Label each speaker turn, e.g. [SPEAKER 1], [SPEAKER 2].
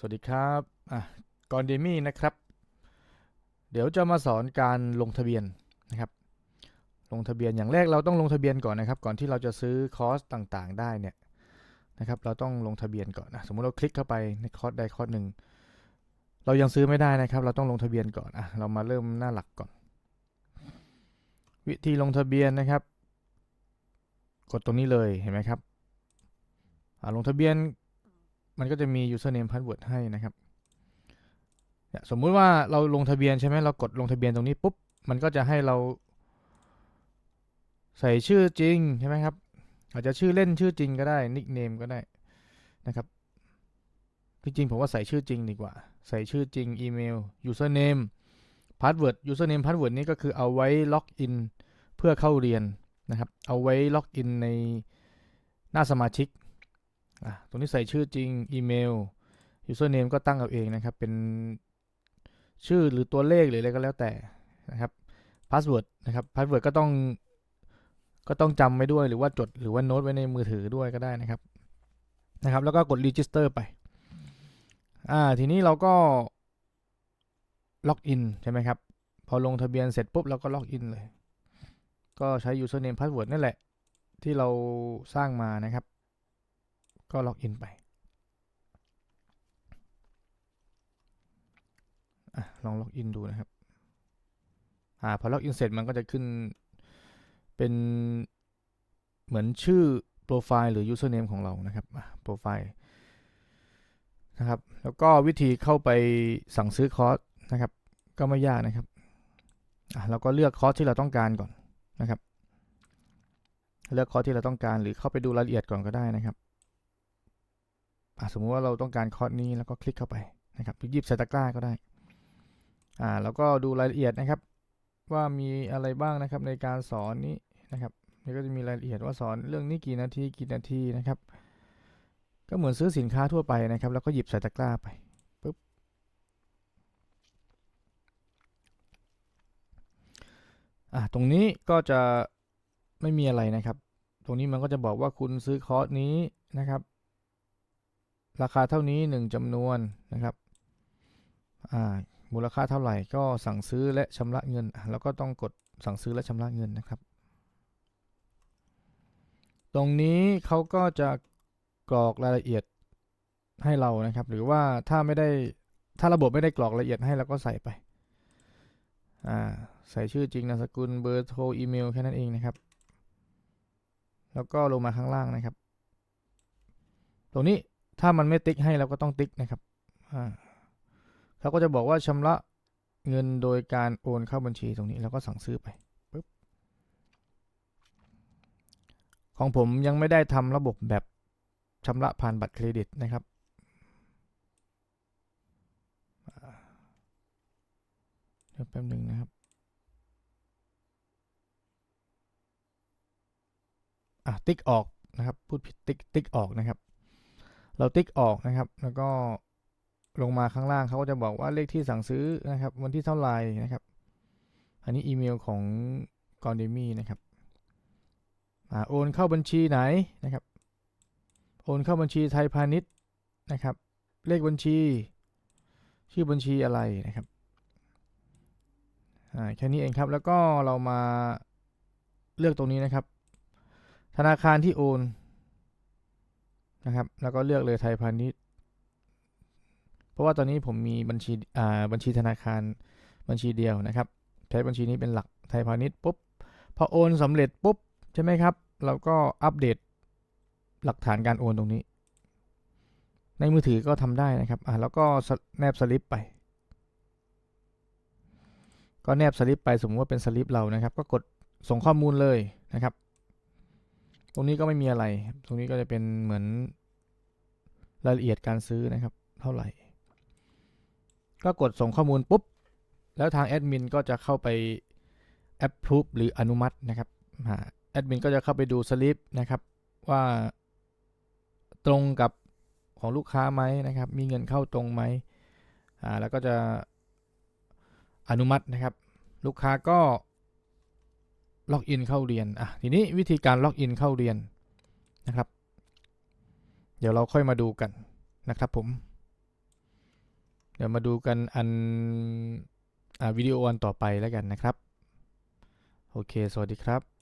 [SPEAKER 1] สวัสดีครับอะก่อนเดมี่นะครับ เดี๋ยวจะมาสอนการลงทะเบียนนะครับ ลงทะเบียนอย่างแรกเราต้องลงทะเบียนก่อนนะครับ ก่อนที่เราจะซื้อคอร์สต่างๆ ได้เนี่ยนะครับ เราต้องลงทะเบียนก่อนนะสมมุติเราคลิกเข้าไปในคอร์สใดคอร์สหนึ่งเรายังซื้อไม่ได้นะครับ เราต้องลงทะเบียนก่อนอะเรามาเริ่มหน้าหลักก่อน วิธีลงทะเบียนนะครับ กดตรงนี้เลยเห็นไหมครับอ่าลงทะเบียน มันก็จะมี username password ให้นะครับสมมุติว่าเราลงทะเบียนใช่ไหมเรากดลงทะเบียนตรงนี้ปุ๊บมันก็จะให้เรา ใส่ชื่อจริงใช่ไหมครับ อาจจะชื่อเล่นชื่อจริงก็ได้ nickname ก็ได้นะครับจริงๆผมว่าใส่ชื่อจริงดีกว่า ใส่ชื่อจริงอีเมล username password username password นี้ก็คือเอาไว้ล็อกอินเพื่อเข้าเรียนนะครับ เอาไว้ล็อกอินในหน้าสมาชิก อะตรงนี้ใส่ชื่อจริงอีเมล username ก็ตั้งเอาเองนะครับ เป็นชื่อหรือตัวเลขหรืออะไรก็แล้วแต่นะครับ password นะครับ password ก็ต้องก็ต้องจำไว้ด้วยหรือว่าจดหรือว่าโน้ตไว้ในมือถือด้วยก็ได้นะครับนะครับ แล้วก็กด register ไปอ่าทีนี้เราก็ล็อกอินใช่ไหมครับ พอลงทะเบียนเสร็จปุ๊บเราก็ล็อกอินเลย ก็ใช้ username password นั่นแหละ ที่เราสร้างมานะครับ ก็ล็อกอินไปอลองล็อกอินดูนะครับอ่าพอล็อกอินเสร็จมันก็จะขึ้นเป็นเหมือนชื่อโปรไฟล์หรือ username ของเรานะครับโปรไฟล์นะครับแล้วก็วิธีเข้าไปสั่งซื้อคอร์สนะครับ ก็ไม่ยากนะครับอะเราก็เลือกคอร์สที่เราต้องการก่อนนะครับ เลือกคอร์สที่เราต้องการหรือเข้าไปดูรายละเอียดก่อนก็ได้นะครับ สมมุติว่าเราต้องการคอร์สนี้แล้วก็คลิกเข้าไปนะครับหรือหยิบใส่ตะกร้าก็ได้อ่าแล้วก็ดูรายละเอียดนะครับ ว่ามีอะไรบ้างนะครับในการสอนนี้นะครับนี่ก็จะมีรายละเอียดว่าสอนเรื่องนี้กี่นาทีกี่นาทีนะครับ ก็เหมือนซื้อสินค้าทั่วไปนะครับ แล้วก็หยิบใส่ตะกร้าไปปุ๊บอะตรงนี้ก็จะไม่มีอะไรนะครับ ตรงนี้มันก็จะบอกว่าคุณซื้อคอร์สนี้นะครับ ราคาเท่านี้ 1จำนวนนะครับอ่ามูลค่าเท่าไหร่ก็สั่งซื้อและชำระเงิน แล้วก็ต้องกดสั่งซื้อและชำระเงินนะครับ ตรงนี้เขาก็จะกรอกรายละเอียดให้เรานะครับ หรือว่าถ้าไม่ได้ถ้าระบบไม่ได้กรอกรายละเอียดให้เราก็ใส่ไปใส่ชื่อจริงนามสกุลเบอร์โทรอีเมลแค่นั้นเองนะครับ แล้วก็ลงมาข้างล่างนะครับ ตรงนี้ ถ้ามันไม่ติ๊กให้เราก็ต้องติ๊กนะครับเขาก็จะบอกว่าชำระเงินโดยการโอนเข้าบัญชีตรงนี้แล้วก็สั่งซื้อไปปุ๊บของผมยังไม่ได้ทำระบบแบบชำระผ่านบัตรเครดิตนะครับเดี๋ยวแป๊บหนึ่งนะครับอะติ๊กออกนะครับพูดผิดติ๊กติ๊กออกนะครับ เราติ๊กออกนะครับ แล้วก็ลงมาข้างล่างเขาก็จะบอกว่าเลขที่สั่งซื้อนะครับ วันที่เท่าไหร่นะครับ อันนี้อีเมลของกอนเดมี่นะครับอโอนเข้าบัญชีไหนนะครับ โอนเข้าบัญชีไทยพาณิชย์นะครับ เลขบัญชี ชื่อบัญชีอะไรนะครับอ่าแค่นี้เองครับแล้วก็เรามาเลือกตรงนี้นะครับ ธนาคารที่โอน นะครับ แล้วก็เลือกเลยไทยพาณิชย์ เพราะว่าตอนนี้ผมมีบัญชีอ่าบัญชีธนาคารบัญชีเดียวนะครับ ใช้บัญชีนี้เป็นหลักไทยพาณิชย์ปุ๊บพอโอนสำเร็จปุ๊บใช่ไหมครับ เราก็อัปเดตหลักฐานการโอนตรงนี้ ในมือถือก็ทำได้นะครับอ่าแล้วก็แนบสลิปไป ก็แนบสลิปไปสมมติว่าเป็นสลิปเรานะครับ ก็กดส่งข้อมูลเลยนะครับ ตรงนี้ก็ไม่มีอะไร ตรงนี้ก็จะเป็นเหมือน รายละเอียดการซื้อนะครับ เท่าไหร่ ก็กดส่งข้อมูลปุ๊บ แล้วทางแอดมินก็จะเข้าไป approve หรืออนุมัตินะครับแอดมินก็จะเข้าไปดูสลิปนะครับ ว่าตรงกับของลูกค้าไหมนะครับ มีเงินเข้าตรงไหมอ่าแล้วก็จะอนุมัตินะครับ ลูกค้าก็ล็อกอินเข้าเรียนอะทีนี้วิธีการล็อกอินเข้าเรียนนะครับ เดี๋ยวเราค่อยมาดูกันนะครับผม เดี๋ยวมาดูกันอันอวิดีโออันต่อไปแล้วกันนะครับ โอเค สวัสดีครับ